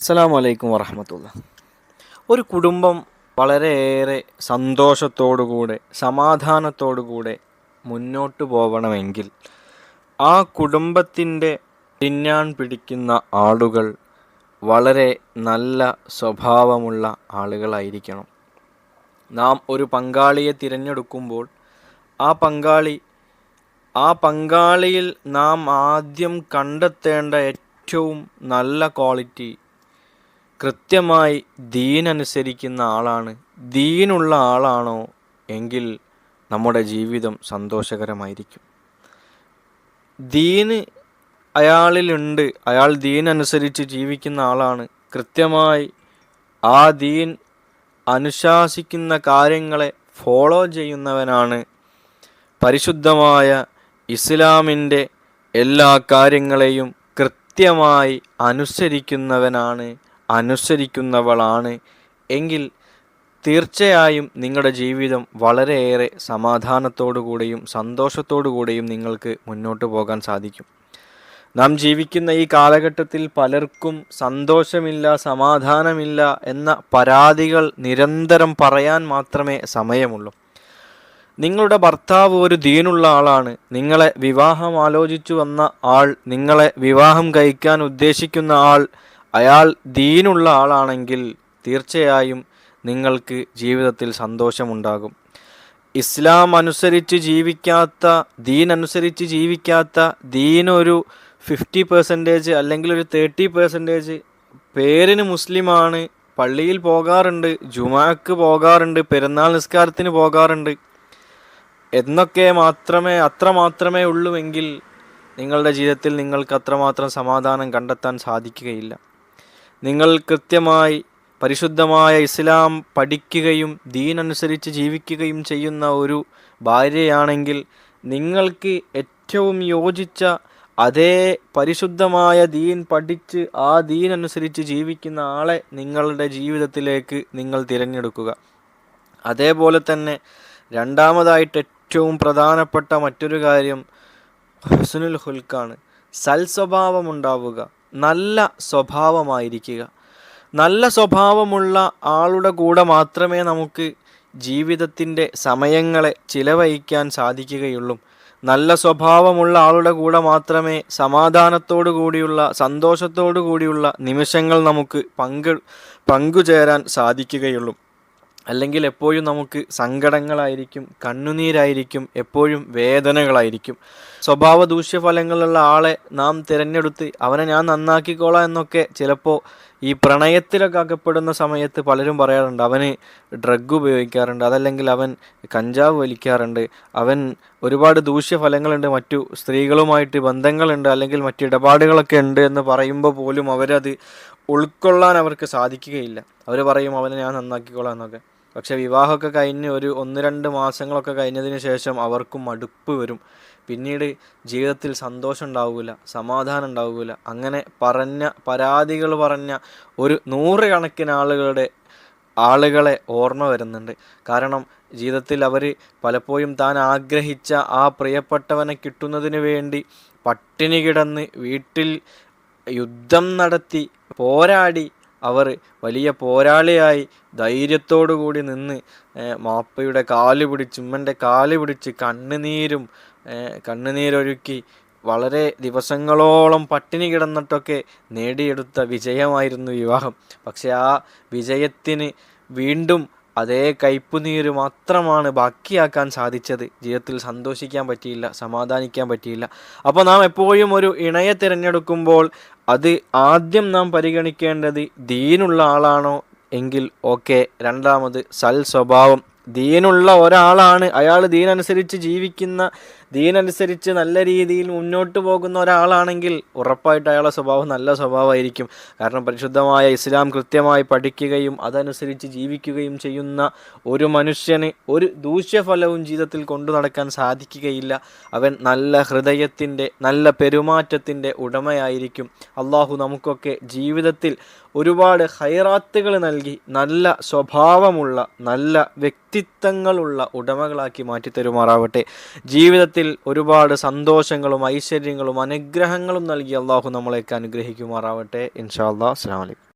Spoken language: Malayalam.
അസ്സാം വലൈക്കും വറഹമത്തുള്ള ഒരു കുടുംബം വളരെയേറെ സന്തോഷത്തോടുകൂടെ സമാധാനത്തോടുകൂടെ മുന്നോട്ട് പോകണമെങ്കിൽ ആ കുടുംബത്തിന്റെ തിന്നാൻ പിടിക്കുന്ന ആളുകൾ വളരെ നല്ല സ്വഭാവമുള്ള ആളുകളായിരിക്കണം. നാം ഒരു പങ്കാളിയെ തിരഞ്ഞെടുക്കുമ്പോൾ ആ പങ്കാളി ആ പങ്കാളിയിൽ നാം ആദ്യം കണ്ടെത്തേണ്ട ഏറ്റവും നല്ല ക്വാളിറ്റി കൃത്യമായി ദീൻ അനുസരിക്കുന്ന ആളാണ്. ദീനുള്ള ആളാണോ എങ്കിൽ നമ്മുടെ ജീവിതം സന്തോഷകരമായിരിക്കും. ദീന് അയാളിലുണ്ട്. അയാൾ ദീൻ അനുസരിച്ച് ജീവിക്കുന്ന ആളാണ്. കൃത്യമായി ആ ദീൻ അനുശാസിക്കുന്ന കാര്യങ്ങളെ ഫോളോ ചെയ്യുന്നവനാണ്. പരിശുദ്ധമായ ഇസ്ലാമിന്റെ എല്ലാ കാര്യങ്ങളെയും കൃത്യമായി അനുസരിക്കുന്നവനാണ് അനുസരിക്കുന്നവളാണ്. എങ്കിൽ തീർച്ചയായും നിങ്ങളുടെ ജീവിതം വളരെയേറെ സമാധാനത്തോടുകൂടിയും സന്തോഷത്തോടുകൂടിയും നിങ്ങൾക്ക് മുന്നോട്ട് പോകാൻ സാധിക്കും. നാം ജീവിക്കുന്ന ഈ കാലഘട്ടത്തിൽ പലർക്കും സന്തോഷമില്ല സമാധാനമില്ല എന്ന പരാതികൾ നിരന്തരം പറയാൻ മാത്രമേ സമയമുള്ളൂ. നിങ്ങളുടെ ഭർത്താവ് ഒരു ദീനുള്ള ആളാണ്. നിങ്ങളെ വിവാഹം ആലോചിച്ചു വന്ന ആൾ നിങ്ങളെ വിവാഹം കഴിക്കാൻ ഉദ്ദേശിക്കുന്ന ആൾ അയാൾ ദീനുള്ള ആളാണെങ്കിൽ തീർച്ചയായും നിങ്ങൾക്ക് ജീവിതത്തിൽ സന്തോഷമുണ്ടാകും. ഇസ്ലാം അനുസരിച്ച് ജീവിക്കാത്ത ദീൻ അനുസരിച്ച് ജീവിക്കാത്ത ദീനൊരു ഫിഫ്റ്റി പെർസെന്റേജ് അല്ലെങ്കിൽ ഒരു തേർട്ടി പെർസെന്റേജ് പേരിന് മുസ്ലിമാണ് പള്ളിയിൽ പോകാറുണ്ട് ജുമാക്ക് പോകാറുണ്ട് പെരുന്നാൾ നിസ്കാരത്തിന് പോകാറുണ്ട്. എന്നൊക്കെ മാത്രമേ അത്ര മാത്രമേ ഉള്ളുവെങ്കിൽ നിങ്ങളുടെ ജീവിതത്തിൽ നിങ്ങൾക്ക് അത്രമാത്രം സമാധാനം കണ്ടെത്താൻ സാധിക്കുകയില്ല. നിങ്ങൾ കൃത്യമായി പരിശുദ്ധമായ ഇസ്ലാം പഠിക്കുകയും ദീനനുസരിച്ച് ജീവിക്കുകയും ചെയ്യുന്ന ഒരു ഭാര്യയാണെങ്കിൽ നിങ്ങൾക്ക് ഏറ്റവും യോജിച്ച അതേ പരിശുദ്ധമായ ദീൻ പഠിച്ച് ആ ദീൻ അനുസരിച്ച് ജീവിക്കുന്ന ആളെ നിങ്ങളുടെ ജീവിതത്തിലേക്ക് നിങ്ങൾ തിരഞ്ഞെടുക്കുക. അതേപോലെ തന്നെ രണ്ടാമതായിട്ട് ഏറ്റവും പ്രധാനപ്പെട്ട മറ്റൊരു കാര്യം ഹുസനുൽ ഹുൽക്കാണ്. സൽസ്വഭാവം ഉണ്ടാവുക. നല്ല സ്വഭാവമായിരിക്കുക. നല്ല സ്വഭാവമുള്ള ആളുടെ കൂടെ മാത്രമേ നമുക്ക് ജീവിതത്തിന്റെ സമയങ്ങളെ ചിലവഴിക്കാൻ സാധിക്കുകയുള്ളൂ. നല്ല സ്വഭാവമുള്ള ആളുടെ കൂടെ മാത്രമേ സമാധാനത്തോടു കൂടിയുള്ള സന്തോഷത്തോടു കൂടിയുള്ള നിമിഷങ്ങൾ നമുക്ക് പങ്ക് പങ്കുചേരാൻ സാധിക്കുകയുള്ളൂ. അല്ലെങ്കിൽ എപ്പോഴും നമുക്ക് സങ്കടങ്ങളായിരിക്കും കണ്ണുനീരായിരിക്കും എപ്പോഴും വേദനകളായിരിക്കും. സ്വഭാവ ദൂഷ്യഫലങ്ങളുള്ള ആളെ നാം തിരഞ്ഞെടുത്ത് അവനെ ഞാൻ നന്നാക്കിക്കോളാം എന്നൊക്കെ ചിലപ്പോൾ ഈ പ്രണയത്തിലൊക്കെ അകപ്പെടുന്ന സമയത്ത് പലരും പറയാറുണ്ട് അവന് ഡ്രഗ് ഉപയോഗിക്കാറുണ്ട് അതല്ലെങ്കിൽ അവൻ കഞ്ചാവ് വലിക്കാറുണ്ട് അവൻ ഒരുപാട് ദൂഷ്യഫലങ്ങളുണ്ട് മറ്റു സ്ത്രീകളുമായിട്ട് ബന്ധങ്ങളുണ്ട് അല്ലെങ്കിൽ മറ്റു ഇടപാടുകളൊക്കെ ഉണ്ട് എന്ന് പറയുമ്പോൾ പോലും അവരത് ഉൾക്കൊള്ളാൻ അവർക്ക് സാധിക്കുകയില്ല. അവർ പറയും അവനെ ഞാൻ നന്നാക്കിക്കോളാം എന്നൊക്കെ. പക്ഷെ വിവാഹമൊക്കെ കഴിഞ്ഞ് ഒരു ഒന്ന് രണ്ട് മാസങ്ങളൊക്കെ കഴിഞ്ഞതിന് ശേഷം അവർക്കും മടുപ്പ് വരും. പിന്നീട് ജീവിതത്തിൽ സന്തോഷം ഉണ്ടാവില്ല സമാധാനം ഉണ്ടാവില്ല അങ്ങനെ പറഞ്ഞ പരാതികൾ പറഞ്ഞ ഒരു നൂറുകണക്കിന് ആളുകളുടെ ആളുകളെ ഓർമ്മ വരുന്നുണ്ട്. കാരണം ജീവിതത്തിൽ അവർ പലപ്പോഴും താൻ ആഗ്രഹിച്ച ആ പ്രിയപ്പെട്ടവനെ കിട്ടുന്നതിന് വേണ്ടി പട്ടിണി കിടന്ന് വീട്ടിൽ യുദ്ധം നടത്തി പോരാടി അവർ വലിയ പോരാളിയായി ധൈര്യത്തോടു കൂടി നിന്ന് മാപ്പയുടെ കാൽ പിടിച്ച് ഉമ്മന്റെ കാൽ പിടിച്ച് കണ്ണുനീരും കണ്ണുനീരൊഴുക്കി വളരെ ദിവസങ്ങളോളം പട്ടിണി കിടന്നിട്ടൊക്കെ നേടിയെടുത്ത വിജയമായിരുന്നു വിവാഹം. പക്ഷെ ആ വിജയത്തിന് വീണ്ടും അതേ കയ്പുനീര് മാത്രമാണ് ബാക്കിയാക്കാൻ സാധിച്ചത്. ജീവിതത്തിൽ സന്തോഷിക്കാൻ പറ്റിയില്ല സമാധാനിക്കാൻ പറ്റിയില്ല. അപ്പോൾ നാം എപ്പോഴും ഒരു ഇണയെ തിരഞ്ഞെടുക്കുമ്പോൾ അത് ആദ്യം നാം പരിഗണിക്കേണ്ടത് ദീനുള്ള ആളാണോ എങ്കിൽ ഓക്കെ രണ്ടാമത് സൽ സ്വഭാവം ദീനുള്ള ഒരാളാണ്. അയാൾ ദീനനുസരിച്ച് ജീവിക്കുന്ന ദീനനുസരിച്ച് നല്ല രീതിയിൽ മുന്നോട്ട് പോകുന്ന ഒരാളാണെങ്കിൽ ഉറപ്പായിട്ട് അയാളുടെ സ്വഭാവം നല്ല സ്വഭാവമായിരിക്കും. കാരണം പരിശുദ്ധമായ ഇസ്ലാം കൃത്യമായി പഠിക്കുകയും അതനുസരിച്ച് ജീവിക്കുകയും ചെയ്യുന്ന ഒരു മനുഷ്യന് ഒരു ദൂഷ്യഫലവും ജീവിതത്തിൽ കൊണ്ടു നടക്കാൻ സാധിക്കുകയില്ല. അവൻ നല്ല ഹൃദയത്തിന്റെ നല്ല പെരുമാറ്റത്തിന്റെ ഉടമയായിരിക്കും. അള്ളാഹു നമുക്കൊക്കെ ജീവിതത്തിൽ ഒരുപാട് ഹൈറാത്തുകൾ നൽകി നല്ല സ്വഭാവമുള്ള നല്ല വ്യക്തിത്വങ്ങളുള്ള ഉടമകളാക്കി മാറ്റിത്തരുമാറാവട്ടെ ജീവിതത്തിൽ ഒരുപാട് സന്തോഷങ്ങളും ഐശ്വര്യങ്ങളും അനുഗ്രഹങ്ങളും നൽകി അള്ളാഹു നമ്മളെയൊക്കെ അനുഗ്രഹിക്കുമാറാവട്ടെ. ഇൻഷാ അള്ളാഹ്. അസ്സാം വലൈക്കും